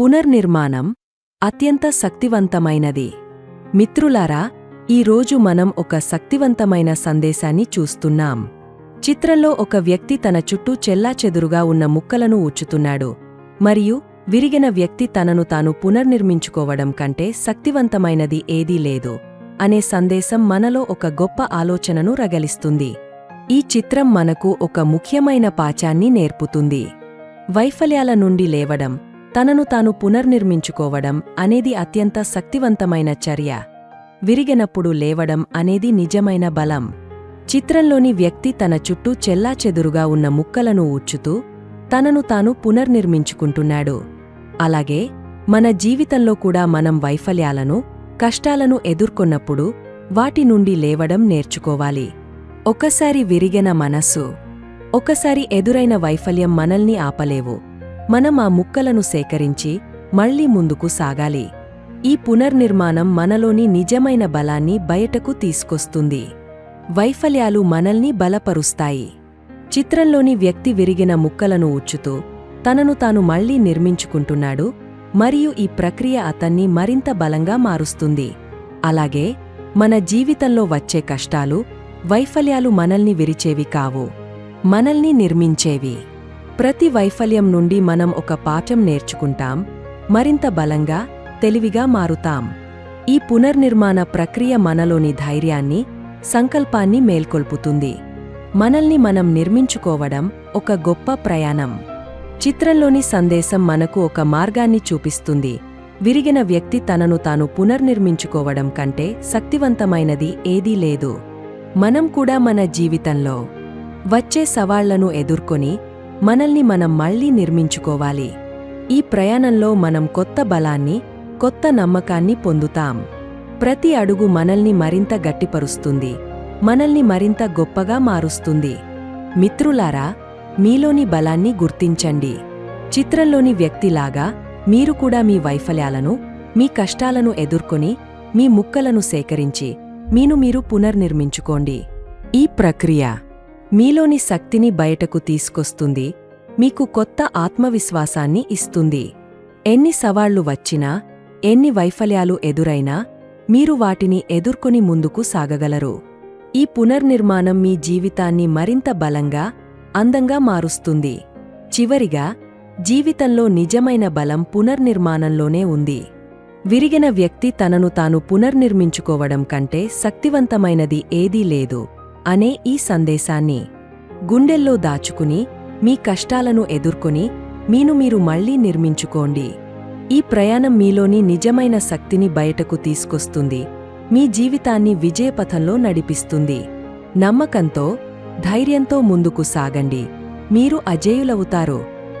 పునర్నిర్మాణం అత్యంత శక్తివంతమైనది. మిత్రులారా ఈరోజు మనం ఒక శక్తివంతమైన సందేశాన్ని చూస్తున్నాం. చిత్రంలో ఒక వ్యక్తి తన చుట్టూ చెల్లాచెదురుగా ఉన్న ముక్కలను ఊచుతున్నాడు. మరియు విరిగిన వ్యక్తి తనను తాను పునర్నిర్మించుకోవడం కంటే శక్తివంతమైనది ఏదీ లేదు అనే సందేశం మనలో ఒక గొప్ప ఆలోచనను రగలిస్తుంది. ఈ చిత్రం మనకు ఒక ముఖ్యమైన పాచాన్ని నేర్పుతుంది. వైఫల్యాల నుండి లేవడం తనను తాను పునర్నిర్మించుకోవడం అనేది అత్యంత శక్తివంతమైన చర్య. విరిగినప్పుడు లేవడం అనేది నిజమైన బలం. చిత్రంలోని వ్యక్తి తన చుట్టూ చెల్లాచెదురుగా ఉన్న ముక్కలను ఊడ్చుతూ తనను తాను పునర్నిర్మించుకుంటున్నాడు. అలాగే మన జీవితంలో కూడా మనం వైఫల్యాలను కష్టాలను ఎదుర్కొన్నప్పుడు వాటి నుండి లేవడం నేర్చుకోవాలి. ఒకసారి విరిగిన మనస్సు ఒకసారి ఎదురైన వైఫల్యం మనల్ని ఆపలేవు. మనం ఆ ముక్కలను సేకరించి మళ్ళీ ముందుకు సాగాలి. ఈ పునర్నిర్మాణం మనలోని నిజమైన బలాన్ని బయటకు తీసుకొస్తుంది. వైఫల్యాలు మనల్ని బలపరుస్తాయి. చిత్రంలోని వ్యక్తి విరిగిన ముక్కలను ఉచ్చుతూ తనను తాను మళ్ళీ నిర్మించుకుంటున్నాడు మరియు ఈ ప్రక్రియ అతన్ని మరింత బలంగా మారుస్తుంది. అలాగే మన జీవితంలో వచ్చే కష్టాలు వైఫల్యాలు మనల్ని విరిచేవి కావు. మనల్ని నిర్మించేవి. ప్రతి వైఫల్యం నుండి మనం ఒక పాఠం నేర్చుకుంటాం మరింత బలంగా తెలివిగా మారుతాం. ఈ పునర్నిర్మాణ ప్రక్రియ మనలోని ధైర్యాన్ని సంకల్పాన్ని మేల్కొల్పుతుంది. మనల్ని మనం నిర్మించుకోవడం ఒక గొప్ప ప్రయాణం. చిత్రంలోని సందేశం మనకు ఒక మార్గాన్ని చూపిస్తుంది. విరిగిన వ్యక్తి తనను తాను పునర్నిర్మించుకోవడం కంటే శక్తివంతమైనది ఏదీ లేదు. మనం కూడా మన జీవితంలో వచ్చే సవాళ్ళను ఎదుర్కొని మనల్ని మనం మళ్ళీ నిర్మించుకోవాలి. ఈ ప్రయాణంలో మనం కొత్త బలాన్ని కొత్త నమ్మకాన్ని పొందుతాం. ప్రతి అడుగు మనల్ని మరింత గట్టిపరుస్తుంది. మనల్ని మరింత గొప్పగా మారుస్తుంది. మిత్రులారా మీలోని బలాన్ని గుర్తించండి. చిత్రంలోని వ్యక్తిలాగా మీరు కూడా మీ వైఫల్యాలను మీ కష్టాలను ఎదుర్కొని మీ ముక్కలను సేకరించి మీను మీరు పునర్నిర్మించుకోండి. ఈ ప్రక్రియ మీలోని శక్తిని బయటకు తీసుకొస్తుంది మీకు కొత్త ఆత్మవిశ్వాసాన్ని ఇస్తుంది. ఎన్ని సవాళ్ళు వచ్చినా ఎన్ని వైఫల్యాలు ఎదురైనా మీరు వాటిని ఎదుర్కొని ముందుకు సాగగలరు. ఈ పునర్నిర్మాణం మీ జీవితాన్ని మరింత బలంగా అందంగా మారుస్తుంది. చివరిగా జీవితంలో నిజమైన బలం పునర్నిర్మాణంలోనే ఉంది. విరిగిన వ్యక్తి తనను తాను పునర్నిర్మించుకోవడం కంటే శక్తివంతమైనది ఏదీ లేదు. అనే ఈ సందేశాన్ని గుండెల్లో దాచుకుని మీ కష్టాలను ఎదుర్కొని మీను మీరు మళ్ళీ నిర్మించుకోండి. ఈ ప్రయాణం మీలోని నిజమైన శక్తిని బయటకు తీసుకొస్తుంది. మీ జీవితాన్ని విజయపథంలో నడిపిస్తుంది. నమ్మకంతో ధైర్యంతో ముందుకు సాగండి. మీరు అజేయులవుతారు.